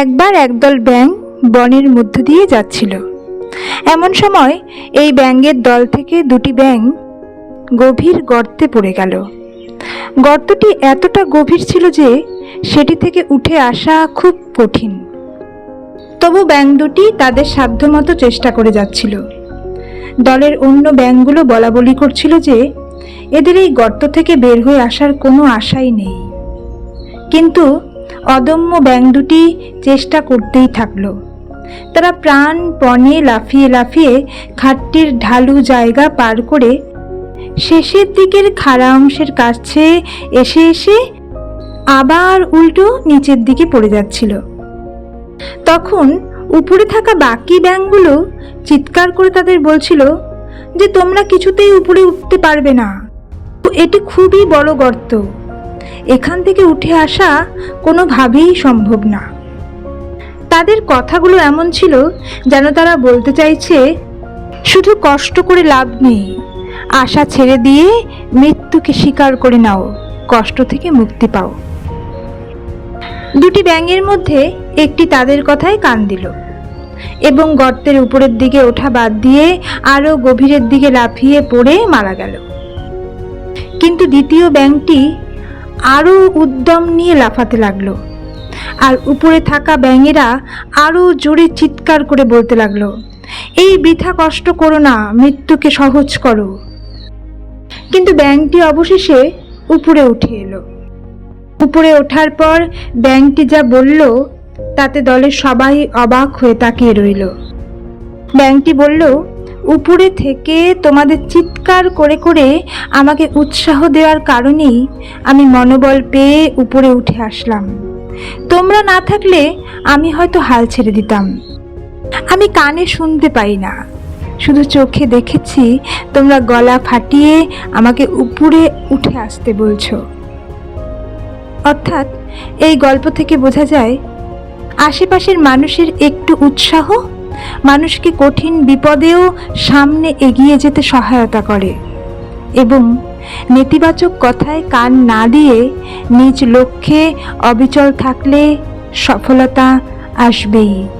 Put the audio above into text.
একবার একদল ব্যাঙ বনের মধ্য দিয়ে যাচ্ছিল। এমন সময় এই ব্যাঙের দল থেকে দুটি ব্যাঙ গভীর গর্তে পড়ে গেল। গর্তটি এতটা গভীর ছিল যে সেটি থেকে উঠে আসা খুব কঠিন। তবু ব্যাঙ দুটি তাদের সাধ্যমতো চেষ্টা করে যাচ্ছিল। দলের অন্য ব্যাঙগুলো বলা বলি করছিল যে এদের এই গর্ত থেকে বের হয়ে আসার কোনো আশাই নেই। কিন্তু অদম্য ব্যাঙ দুটি চেষ্টা করতেই থাকল। তারা প্রাণপণে লাফিয়ে লাফিয়ে খাটটির ঢালু জায়গা পার করে শেষের দিকের খাড়া অংশের কাছে এসে এসে আবার উল্টো নিচের দিকে পড়ে যাচ্ছিল। তখন উপরে থাকা বাকি ব্যাঙগুলো চিৎকার করে তাদের বলছিল যে, তোমরা কিছুতেই উপরে উঠতে পারবে না। এটি খুবই বড় গর্ত। এখান থেকে উঠে আসা কোনোভাবেই সম্ভব না। তাদের কথাগুলো এমন ছিল যেন তারা বলতে চাইছে, শুধু কষ্ট করে লাভ নেই, আশা ছেড়ে দিয়ে মৃত্যুকে স্বীকার করে নাও, কষ্ট থেকে মুক্তি পাও। দুটি ব্যাঙের মধ্যে একটি তাদের কথায় কান দিল এবং গর্তের উপরের দিকে ওঠা বাদ দিয়ে আরও গভীরের দিকে লাফিয়ে পড়ে মারা গেল। কিন্তু দ্বিতীয় ব্যাঙটি আরও উদ্যম নিয়ে লাফাতে লাগল। আর উপরে থাকা ব্যাঙেরা আরও জোরে চিৎকার করে বলতে লাগল, এই বৃথা কষ্ট করো না, মৃত্যুকে সহজ করো। কিন্তু ব্যাঙটি অবশেষে উপরে উঠে এলো। উপরে ওঠার পর ব্যাঙটি যা বলল, তাতে দলের সবাই অবাক হয়ে তাকিয়ে রইল। ব্যাঙটি বলল উপরে থেকে তোমাদের চিৎকার করে করে আমাকে উৎসাহ দেওয়ার কারণেই আমি মনোবল পেয়ে উপরে উঠে আসলাম। তোমরা না থাকলে আমি হয়তো হাল ছেড়ে দিতাম। আমি কানে শুনতে পাই না। শুধু চোখে দেখেছি তোমরা গলা ফাটিয়ে আমাকে উপরে উঠে আসতে বলছো। অর্থাৎ এই গল্প থেকে বোঝা যায়, আশেপাশের মানুষের একটু উৎসাহ মানুষকে কঠিন বিপদেও সামনে এগিয়ে যেতে সহায়তা করে এবং নেতিবাচক কথায় কান না দিয়ে নিজ লক্ষ্যে অবিচল থাকলে সফলতা আসবেই।